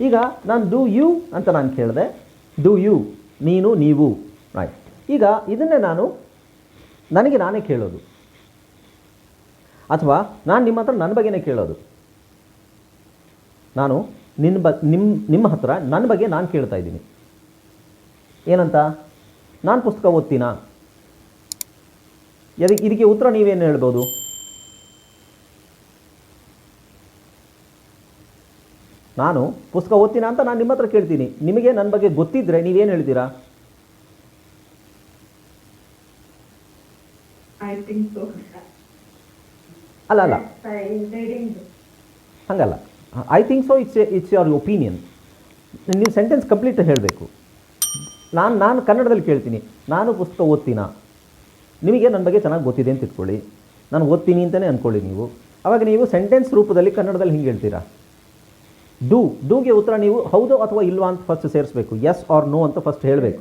ಈಗ ನಾನು do you ಅಂತ ನಾನು ಕೇಳಿದೆ. ಡೂ ಯು ನೀನು, ನೀವು. ರೈಟ್ ಈಗ ಇದನ್ನೇ ನಾನು ನನಗೆ ನಾನೇ ಕೇಳೋದು. ಅಥವಾ ನಾನು ನಿಮ್ಮ ಹತ್ರ ನನ್ನ ಬಗ್ಗೆನೇ ಕೇಳೋದು. ನಾನು ನಿನ್ನ ಬ ನಿಮ್ಮ ನಿಮ್ಮ ಹತ್ರ ನನ್ನ ಬಗ್ಗೆ ನಾನು ಕೇಳ್ತಾ ಇದ್ದೀನಿ. ಏನಂತ? ನಾನು ಪುಸ್ತಕ ಓದ್ತೀನಾ? ಇದಕ್ಕೆ ಇದಕ್ಕೆ ಉತ್ತರ ನೀವೇನು ಹೇಳ್ಬೋದು? ನಾನು ಪುಸ್ತಕ ಓದ್ತೀನಿ ಅಂತ ನಾನು ನಿಮ್ಮ ಹತ್ರ ಕೇಳ್ತೀನಿ. ನಿಮಗೆ ನನ್ನ ಬಗ್ಗೆ ಗೊತ್ತಿದ್ದರೆ ನೀವೇನು ಹೇಳ್ತೀರಾ. ಅಲ್ಲ ಅಲ್ಲ. ಹಂಗಲ್ಲ. I think so it's it's your opinion ನೀವು ಸೆಂಟೆನ್ಸ್ ಕಂಪ್ಲೀಟ್ ಹೇಳಬೇಕು. ನಾನು ನಾನು ಕನ್ನಡದಲ್ಲಿ ಕೇಳ್ತೀನಿ. ನಾನು ಪುಸ್ತಕ ಓದ್ತೀನಾ? ನಿಮಗೆ ನನ್ನ ಬಗ್ಗೆ ಚೆನ್ನಾಗಿ ಗೊತ್ತಿದೆ ಅಂತ ಇಟ್ಕೊಳ್ಳಿ. ನಾನು ಓದ್ತೀನಿ ಅಂತಲೇ ಅಂದ್ಕೊಳ್ಳಿ ನೀವು. ಅವಾಗ ನೀವು ಸೆಂಟೆನ್ಸ್ ರೂಪದಲ್ಲಿ ಕನ್ನಡದಲ್ಲಿ ಹಿಂಗೆ ಹೇಳ್ತೀರಾ? ಡೂ ಡೂಗೆ ಉತ್ತರ ನೀವು ಹೌದು ಅಥವಾ ಇಲ್ವಾ ಅಂತ ಫಸ್ಟ್ ಸೇರಿಸ್ಬೇಕು. ಎಸ್ ಆರ್ ನೋ ಅಂತ ಫಸ್ಟ್ ಹೇಳಬೇಕು?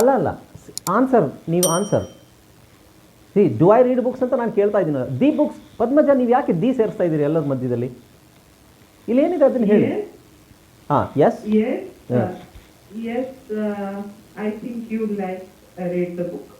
ಅಲ್ಲ ಅಲ್ಲ. ಆನ್ಸರ್ ನೀವು answer see do I read books ಅಂತ ನಾನು ಕೇಳ್ತಾ ಇದ್ದೀನಿ. ದಿ ಬುಕ್ಸ್ ಪದ್ಮಜ ನೀವು ಯಾಕೆ ದಿ ಸೇರಿಸ್ತಾ ಇದ್ದೀರಿ ಎಲ್ಲರ ಮಧ್ಯದಲ್ಲಿ? ಇಲ್ಲಿ ಏನಿದೆ ಅದನ್ನು ಹೇಳಿ. ಹಾಂ yes yes I think you like read the you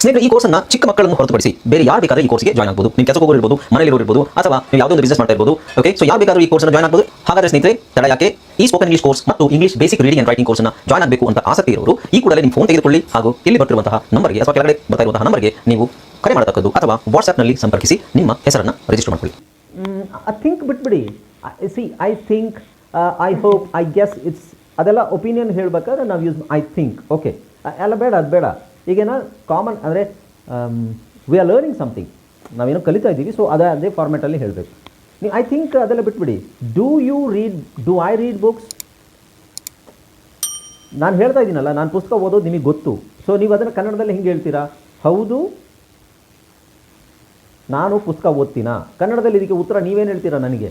ಸ್ನೇಹಿತರೆ, ಈ ಕೋರ್ಸನ್ನ ಚಿಕ್ಕ ಮಕ್ಕಳನ್ನು ಹೊರತುಪಡಿಸಿ ಬೇರೆ ಯಾರು ಬೇಕಾದ್ರೆ ಈ ಕೋರ್ಸ್ಗೆ ಜಾಯ್ನ್ ಆಗ್ಬೋದು. ನಿಮ್ಮ ಕೆಲಸ ಹೋಗಿರ್ಬೋದು ಮನೇಲಿ ಇರ್ಬೋದು, ಅಥವಾ ನೀವು ಯಾವುದೋ ಒಂದು ಬಿಸ್ನೆಸ್ ಮಾಡ್ತಾ ಇರ್ಬೋದು ಓಕೆ ಸೊ ಯಾರು ಬೇಕಾದ್ರೂ ಈ ಕೋರ್ಸ್ನ ಜಾಯ್ನ್ ಆಗ್ಬೋದು. ಹಾಗಾದ್ರೆ ಸ್ನೇಹಿತರೆ, ತಡ ಯಾಕೆ? ಈ ಸ್ಪೋಕನ್ ಇಂಗ್ಲಿಷ್ ಕೋರ್ಸ್ ಮತ್ತು English basic reading and writing ಕೋರ್ಸ್ನ ಜಾಯ್ನ್ ಆಗಬೇಕು ಅಂತ ಆಸಕ್ತಿ ಇರೋರು, ಈ ಕೂಡಲೇ ನಿಮ್ಮ ಫೋನ್ ತೆಗೆದುಕೊಳ್ಳಿ ಹಾಗೂ ಇಲ್ಲಿ ಬರ್ತಿರುವಂತಹ ನಂಬರ್ಗೆ ಅಥವಾ ಕೆಳಗಡೆ ಬರ್ತಾ ಇರುವಂತಹ ನಂಬರ್ಗೆ ನೀವು ಕರೆ ಮಾಡತಕ್ಕದ್ದು ಅಥವಾ ವಾಟ್ಸ್ಆಪ್ನಲ್ಲಿ ಸಂಪರ್ಕಿಸಿ ನಿಮ್ಮ ಹೆಸರನ್ನು ರಿಜಿಸ್ಟರ್ ಮಾಡಿಕೊಳ್ಳಿ. I think see I think I hope I guess it's ಅದೆಲ್ಲ ಒಪಿನಿಯನ್ ಹೇಳಬೇಕಾದ್ರೆ ನಾವು ಯೂಸ್ ಐ ಥಿಂಕ್ ಓಕೆ ಎಲ್ಲ ಬೇಡ, ಅದು ಬೇಡ. ಈಗೇನ ಕಾಮನ್ ಅಂದರೆ ವಿ ಆರ್ ಲರ್ನಿಂಗ್ ಸಮಥಿಂಗ್ ನಾವೇನೋ ಕಲಿತಾ ಇದ್ದೀವಿ ಸೊ ಅದೇ ಅದೇ ಫಾರ್ಮೆಟಲ್ಲಿ ಹೇಳಬೇಕು. ನೀವು ಐ ಥಿಂಕ್ ಅದೆಲ್ಲ ಬಿಟ್ಬಿಡಿ. Do you read do I read books ನಾನು ಹೇಳ್ತಾ ಇದ್ದೀನಲ್ಲ ನಾನು ಪುಸ್ತಕ ಓದೋದು ನಿಮಗೆ ಗೊತ್ತು. ಸೊ ನೀವು ಅದನ್ನು ಕನ್ನಡದಲ್ಲಿ ಹಿಂಗೆ ಹೇಳ್ತೀರಾ? ಹೌದು. ನಾನು ಪುಸ್ತಕ ಓದ್ತೀನಾ? ಕನ್ನಡದಲ್ಲಿ ಇದಕ್ಕೆ ಉತ್ತರ ನೀವೇನು ಹೇಳ್ತೀರಾ ನನಗೆ?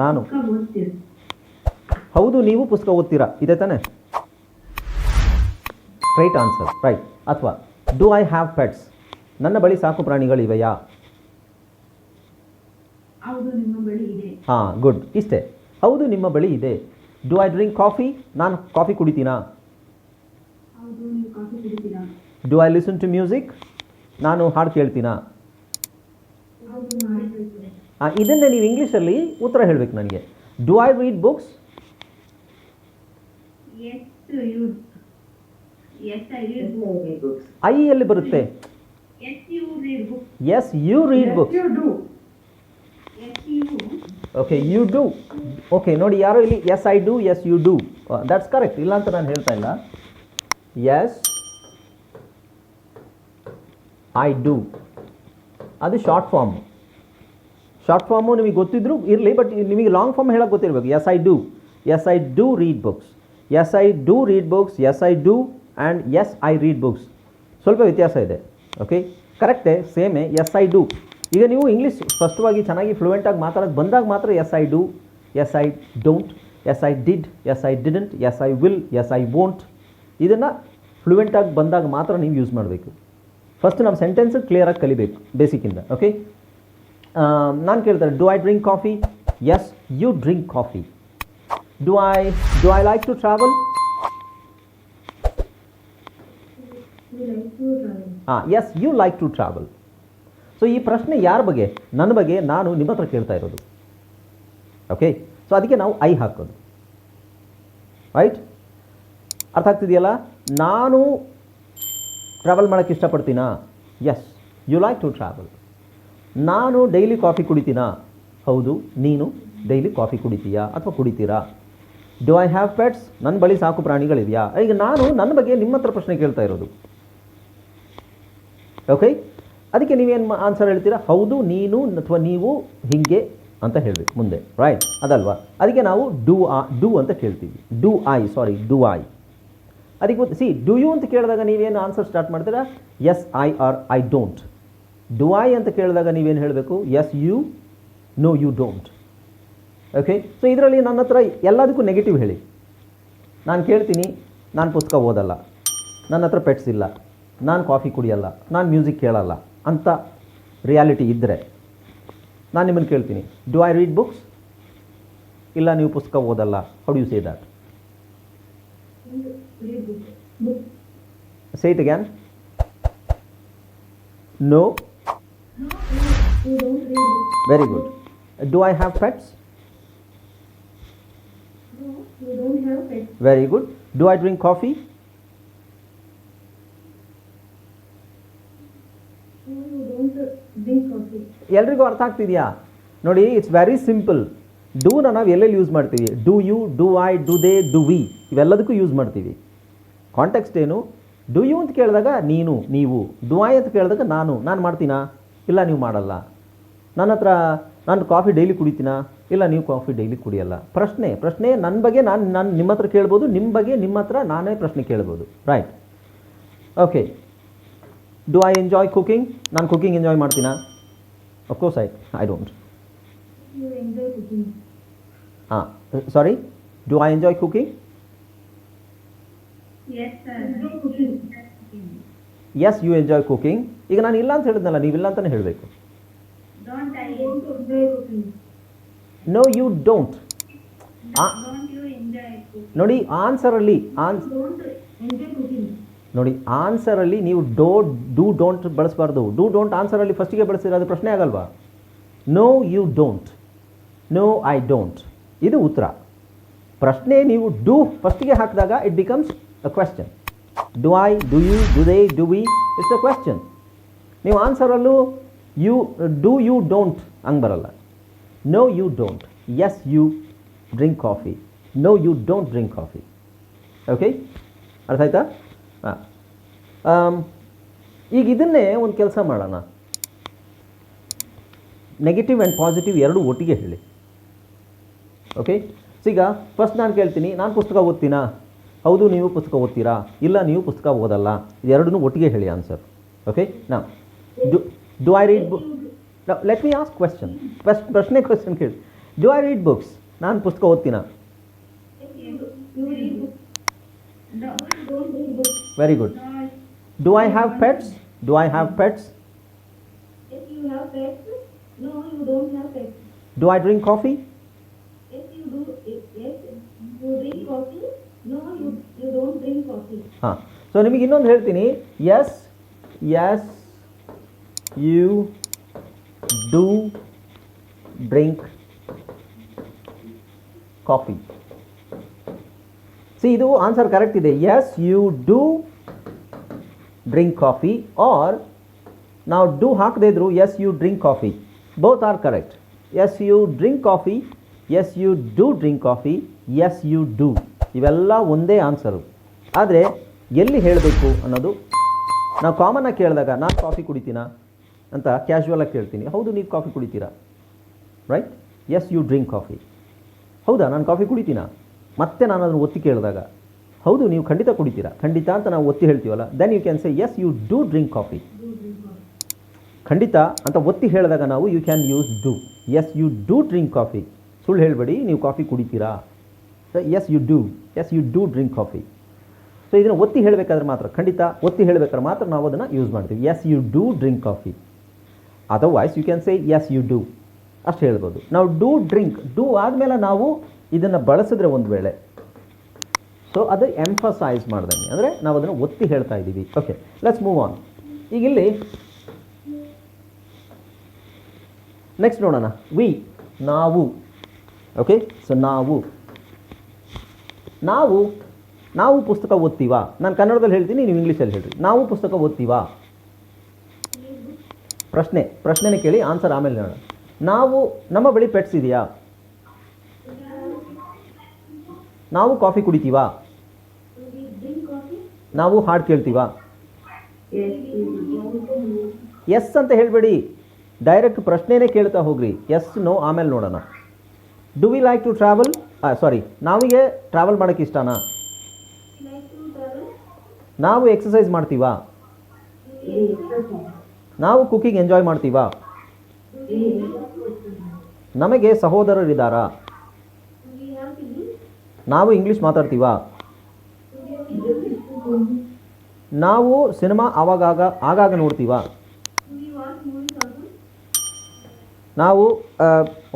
ನಾನು. ಹೌದು ನೀವು ಪುಸ್ತಕ ಓದ್ತೀರಾ? ಇದೆ ತಾನೆ? ರೈಟ್ ಆನ್ಸರ್ ರೈಟ್ ಅಥವಾ ಡು ಐ ಹ್ಯಾವ್ ಪೆಟ್ಸ್ ನನ್ನ ಬಳಿ ಸಾಕು ಪ್ರಾಣಿಗಳಿವೆಯಾ? ಹಾಂ ಗುಡ್ ಇಷ್ಟೇ. ಹೌದು ನಿಮ್ಮ ಬಳಿ ಇದೆ. ಡು ಐ ಡ್ರಿಂಕ್ ಕಾಫಿ ನಾನು coffee ಕುಡಿತೀನಾ? Do I listen to music ನಾನು ಹಾಡು ಕೇಳ್ತೀನಾ? ಇದನ್ನೇ ನೀವು ಇಂಗ್ಲೀಷಲ್ಲಿ ಉತ್ತರ ಹೇಳಬೇಕು ನನಗೆ. Do I read books Yes, you. Yes, I read books. I ಎಲ್ಲಿ ಬರುತ್ತೆ? Yes, you read books. Yes you read book you do. Yes, you. Okay you do. Okay ನೋಡಿ ಯಾರೋ ಇಲ್ಲಿ yes I do yes you do? That's correct ಇಲ್ಲ ಅಂತ ನಾನು ಹೇಳ್ತಾ ಇಲ್ಲ. Yes I do. ಅದು ಶಾರ್ಟ್ ಫಾರ್ಮ್ ಶಾರ್ಟ್ ಫಾರ್ಮು ನಿಮಗೆ ಗೊತ್ತಿದ್ರು ಇರಲಿ ಬಟ್ ನಿಮಗೆ ಲಾಂಗ್ ಫಾರ್ಮ್ ಹೇಳೋಕೆ ಗೊತ್ತಿರಬೇಕು. Yes I do. Yes I do read books yes I do read books yes I do and yes I read books ಸ್ವಲ್ಪ ವ್ಯತ್ಯಾಸ ಇದೆ. ಓಕೆ ಕರೆಕ್ಟೇ ಸೇಮೇ ಎಸ್ ಐ ಡೂ ಈಗ ನೀವು ಇಂಗ್ಲೀಷ್ ಸ್ಪಷ್ಟವಾಗಿ ಚೆನ್ನಾಗಿ ಫ್ಲೂಯೆಂಟಾಗಿ ಮಾತಾಡೋದು ಬಂದಾಗ ಮಾತ್ರ yes I do yes I don't yes I did yes I didn't yes I will yes I won't ಇದನ್ನು ಫ್ಲೂಯೆಂಟಾಗಿ ಬಂದಾಗ ಮಾತ್ರ ನೀವು ಯೂಸ್ ಮಾಡಬೇಕು. ಫಸ್ಟ್ ನಮ್ಮ ಸೆಂಟೆನ್ಸ್ ಕ್ಲಿಯರಾಗಿ ಕಲಿಬೇಕು ಬೇಸಿಕ್ಕಿಂದ ಓಕೆ ನಾನು ಕೇಳ್ತಾರೆ do I drink coffee yes you drink coffee do I do I like to travel? ಹಾಂ yes you like to travel so ಈ ಪ್ರಶ್ನೆ ಯಾರ ಬಗ್ಗೆ? ನನ್ನ ಬಗ್ಗೆ ನಾನು ನಿಮ್ಮ ಹತ್ರ ಕೇಳ್ತಾ ಇರೋದು. ಓಕೆ ಸೊ ಅದಕ್ಕೆ ನಾವು ಐ ಹಾಕೋದು. ರೈಟ್ ಅರ್ಥ ಆಗ್ತಿದೆಯಲ್ಲ? ನಾನು ಟ್ರಾವೆಲ್ ಮಾಡೋಕ್ಕೆ ಇಷ್ಟಪಡ್ತೀನಾ? Yes you like to travel ನಾನು ಡೈಲಿ ಕಾಫಿ ಕುಡಿತೀನಾ? ಹೌದು, ನೀನು ಡೈಲಿ ಕಾಫಿ ಕುಡಿತೀಯಾ ಅಥವಾ ಕುಡಿತೀರಾ? ಡು ಐ ಹ್ಯಾವ್ ಪೆಟ್ಸ್ ನನ್ನ ಬಳಿ ಸಾಕು ಪ್ರಾಣಿಗಳಿದೆಯಾ ಈಗ ನಾನು ನನ್ನ ಬಗ್ಗೆ ನಿಮ್ಮ ಹತ್ರ ಪ್ರಶ್ನೆ ಕೇಳ್ತಾ ಇರೋದು. ಓಕೆ ಅದಕ್ಕೆ ನೀವೇನು ಆನ್ಸರ್ ಹೇಳ್ತೀರಾ? ಹೌದು, ನೀನು, ಅಥವಾ ನೀವು, ಹೀಗೆ ಅಂತ ಹೇಳಬೇಕು ಮುಂದೆ. ರೈಟ್ ಅದಲ್ವಾ? ಅದಕ್ಕೆ ನಾವು ಡೂ ಆ ಡೂ ಅಂತ ಕೇಳ್ತೀವಿ. Do I sorry do I ಅದಕ್ಕೆ ಸಿ ಡೂ ಯು ಅಂತ ಕೇಳಿದಾಗ ನೀವೇನು ಆನ್ಸರ್ ಸ್ಟಾರ್ಟ್ ಮಾಡ್ತೀರಾ? Yes I or I don't do I ಅಂತ ಕೇಳಿದಾಗ ನೀವೇನು ಹೇಳಬೇಕು? Yes you no you don't okay so ಇದರಲ್ಲಿ ನನ್ನ ಹತ್ರ ಎಲ್ಲದಕ್ಕೂ ನೆಗೆಟಿವ್ ಹೇಳಿ. ನಾನು ಕೇಳ್ತೀನಿ ನಾನು ಪುಸ್ತಕ ಓದಲ್ಲ. ನನ್ನ ಹತ್ರ ಪೆಟ್ಸ್ ಇಲ್ಲ. ನಾನು ಕಾಫಿ ಕುಡಿಯಲ್ಲ. ನಾನು ಮ್ಯೂಸಿಕ್ ಕೇಳಲ್ಲ ಅಂತ ರಿಯಾಲಿಟಿ ಇದ್ದರೆ ನಾನು ನಿಮ್ಮನ್ನು ಕೇಳ್ತೀನಿ. ಡು ಐ ರೀಡ್ ಬುಕ್ಸ್ ಇಲ್ಲ ನೀವು ಪುಸ್ತಕ ಓದಲ್ಲ. How you say that it again no very good do I have don't read book. Very good. Do I have pets? No, you don't have it. Very good. Do I drink coffee? No, you don't drink coffee. ಎಲ್ರಿಗೂ ಅರ್ಥ ಆಗ್ತಿದೆಯಾ? ನೋಡಿ it's very simple ಡೂನ ನಾವು ಎಲ್ಲೆಲ್ಲಿ use ಮಾಡ್ತೀವಿ? Do you do I do they do we. ಇವೆಲ್ಲದಕ್ಕೂ use ಮಾಡ್ತೀವಿ. Context ಏನು? Do you ಅಂತ ಕೇಳಿದಾಗ ನೀನು ನೀವು. ಡು ಐ ಅಂತ ಕೇಳಿದಾಗ ನಾನು. ನಾನು ಮಾಡ್ತೀನಾ? ಇಲ್ಲ ನೀವು ಮಾಡಲ್ಲ. ನನ್ನ ಹತ್ರ ನಾನು ಕಾಫಿ ಡೈಲಿ ಕುಡಿತೀನಾ? ಇಲ್ಲ ನೀವು ಕಾಫಿ ಡೈಲಿ ಕುಡಿಯಲ್ಲ. ಪ್ರಶ್ನೆ ಪ್ರಶ್ನೆ ನನ್ನ ಬಗ್ಗೆ ನಾನು ನಾನು ನಿಮ್ಮ ಹತ್ರ ಕೇಳ್ಬೋದು ನಿಮ್ಮ ಬಗ್ಗೆ ನಿಮ್ಮ ಹತ್ರ ನಾನೇ ಪ್ರಶ್ನೆ ಕೇಳ್ಬೋದು. Right okay do I enjoy cooking ನಾನು cooking enjoy ಮಾಡ್ತೀನಾ? Of course I I don't. ಹಾಂ sorry do I enjoy cooking. Yes you enjoy cooking ಈಗ ನಾನು ಇಲ್ಲ ಅಂತ ಹೇಳಿದ್ನಲ್ಲ ನೀವಿಲ್ಲ ಅಂತಲೇ ಹೇಳಬೇಕು. ನೋ ಯು ಡೋಂಟ್ ನೋಡಿ ಆನ್ಸರಲ್ಲಿ ಆನ್ಸ್ Don't enjoy cooking. ನೋಡಿ ಆನ್ಸರಲ್ಲಿ ನೀವು ಡೋ ಡೂ ಡೋಂಟ್ ಬಳಸಬಾರ್ದು. ಡೂ ಡೋಂಟ್ ಆನ್ಸರಲ್ಲಿ ಫಸ್ಟಿಗೆ ಬಳಸಿದ್ರೆ ಅದು ಪ್ರಶ್ನೆ ಆಗಲ್ವಾ? No you don't no I don't ಇದು ಉತ್ತರ. ಪ್ರಶ್ನೆ ನೀವು ಡೂ ಫಸ್ಟಿಗೆ ಹಾಕಿದಾಗ it becomes a question do I do you do they do we it's a question ನೀವು ಆನ್ಸರಲ್ಲೂ ಯು ಡೂ ಯು ಡೋಂಟ್ ಹಂಗೆ ಬರಲ್ಲ. No you don't yes you drink coffee no you don't drink coffee okay ಅರ್ಥ ಆಯ್ತಾ ಹಾಂ ಈಗ ಇದನ್ನೇ ಒಂದು ಕೆಲಸ ಮಾಡೋಣ. ನೆಗೆಟಿವ್ ಆ್ಯಂಡ್ ಪಾಸಿಟಿವ್ ಎರಡೂ ಒಟ್ಟಿಗೆ ಹೇಳಿ. ಓಕೆ ಈಗ ಫಸ್ಟ್ ನಾನು ಕೇಳ್ತೀನಿ, ನಾನು ಪುಸ್ತಕ ಓದ್ತೀನಾ? ಹೌದು, ನೀವು ಪುಸ್ತಕ ಓದ್ತೀರಾ? ಇಲ್ಲ, ನೀವು ಪುಸ್ತಕ ಓದಲ್ಲ. ಇದೆರಡನ್ನೂ ಒಟ್ಟಿಗೆ ಹೇಳಿ ಆನ್ಸರ್ ಓಕೆ ನಾ do do I read book let me ask question first ಪ್ರಶ್ನೆ ಕ್ವೆಶನ್ ಕೇಳಿ ಡು ಐ ರೀಡ್ ಬುಕ್ಸ್ ನಾನು ಪುಸ್ತಕ ಓದ್ತೀನಾ You, you read book. No, don't read book. Very good No, do I have pets do I have pets if you have pets, no, you don't have pets. Do I drink coffee If you do, if, yes, you drink coffee, no, you, you don't drink coffee. ಹಾಂ so ನಿಮಗೆ ಇನ್ನೊಂದು ಹೇಳ್ತೀನಿ yes yes you do drink coffee see ಇದು answer correct ಇದೆ. Yes you do drink coffee or ನಾವು do ಹಾಕದೇ ಇದ್ರು yes you drink coffee both are correct yes you drink coffee yes you do drink coffee yes you do ಇವೆಲ್ಲ ಒಂದೇ answer ಆದರೆ ಎಲ್ಲಿ ಹೇಳಬೇಕು ಅನ್ನೋದು? ನಾವು ಕಾಮನ್ನಾಗಿ ಕೇಳಿದಾಗ, ನಾನು ಕಾಫಿ ಕುಡಿತೀನಾ? ಅಂತ ಕ್ಯಾಶುವಲಾಗಿ ಕೇಳ್ತೀನಿ. ಹೌದು, ನೀವು ಕಾಫಿ ಕುಡಿತೀರಾ? Right yes you drink coffee ಹೌದಾ? ನಾನು ಕಾಫಿ ಕುಡಿತೀನಾ? ಮತ್ತೆ ನಾನು ಅದನ್ನು ಒತ್ತಿ ಕೇಳಿದಾಗ, ಹೌದು, ನೀವು ಖಂಡಿತ ಕುಡಿತೀರಾ? ಖಂಡಿತ ಅಂತ ನಾವು ಒತ್ತಿ ಹೇಳ್ತೀವಲ್ಲ then you can say yes you do drink coffee ಖಂಡಿತ ಅಂತ ಒತ್ತಿ ಹೇಳಿದಾಗ ನಾವು you can use do yes you do drink coffee ಸುಳ್ಳು ಹೇಳಬೇಡಿ, ನೀವು ಕಾಫಿ ಕುಡಿತೀರಾ? Yes you do yes you do drink coffee so ಇದನ್ನು ಒತ್ತಿ ಹೇಳಬೇಕಾದ್ರೆ ಮಾತ್ರ, ಖಂಡಿತ ಒತ್ತಿ ಹೇಳಬೇಕಾದ್ರೆ ಮಾತ್ರ ನಾವು ಅದನ್ನು ಯೂಸ್ ಮಾಡ್ತೀವಿ. Yes you do drink coffee otherwise you can say yes you do ಅಷ್ಟು ಹೇಳ್ಬೋದು. ನಾವು ಡೂ ಡ್ರಿಂಕ್ ಡೂ ಆದಮೇಲೆ ನಾವು ಇದನ್ನು ಬಳಸಿದ್ರೆ ಒಂದು ವೇಳೆ. ಸೊ ಅದು ಎಂಫಸೈಸ್ ಮಾಡ್ದಂಗೆ. ಅಂದರೆ ನಾವು ಅದನ್ನು ಒತ್ತಿ ಹೇಳ್ತಾ ಇದ್ದೀವಿ. ಓಕೆ ಲೆಟ್ಸ್ ಮೂವ್ ಆನ್ ಈಗ ಇಲ್ಲಿ ನೆಕ್ಸ್ಟ್ ನೋಡೋಣ. ವಿ ನಾವು. ಓಕೆ ಸೊ ನಾವು. ನಾವು ನಾವು ಪುಸ್ತಕ ಓದ್ತೀವಾ? ನಾನು ಕನ್ನಡದಲ್ಲಿ ಹೇಳ್ತೀನಿ, ನೀವು ಇಂಗ್ಲೀಷಲ್ಲಿ ಹೇಳ್ರಿ. ನಾವು ಪುಸ್ತಕ ಓದ್ತೀವಾ? ಪ್ರಶ್ನೆ, ಪ್ರಶ್ನೆನೇ ಕೇಳಿ ಆನ್ಸರ್ ಆಮೇಲೆ ನೋಡೋಣ. ನಾವು ನಮ್ಮ ಬಳಿ ಪೆಟ್ಸ್ ಇದೆಯಾ? ನಾವು ಕಾಫಿ ಕುಡಿತೀವಾ? ನಾವು ಹಾಡು ಕೇಳ್ತೀವಾ. ಎಸ್ ಅಂತ ಹೇಳಬೇಡಿ. ಡೈರೆಕ್ಟ್ ಪ್ರಶ್ನೆನೇ ಕೇಳ್ತಾ ಹೋಗ್ರಿ. ಎಸ್ ನೋ ಆಮೇಲೆ ನೋಡೋಣ. Do we like to travel sorry ನಾವಿಗೆ travel ಮಾಡೋಕ್ಕೆ ಇಷ್ಟನಾ? ನಾವು ಎಕ್ಸಸೈಸ್ ಮಾಡ್ತೀವಾ? ನಾವು ಕುಕ್ಕಿಂಗ್ ಎಂಜಾಯ್ ಮಾಡ್ತೀವಾ ನಮಗೆ ಸಹೋದರರಿದ್ದಾರಾ? ನಾವು ಇಂಗ್ಲೀಷ್ ಮಾತಾಡ್ತೀವಾ ನಾವು ಸಿನಿಮಾ ಆವಾಗಾಗ, ಆಗಾಗ ನೋಡ್ತೀವಾ? ನಾವು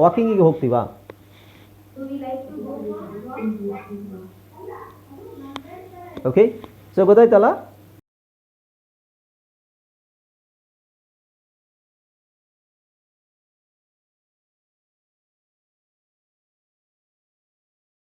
ವಾಕಿಂಗಿಗೆ ಹೋಗ್ತೀವಾ? ಓಕೆ ಸೊ ಗೊತ್ತಾಯ್ತಲ್ಲ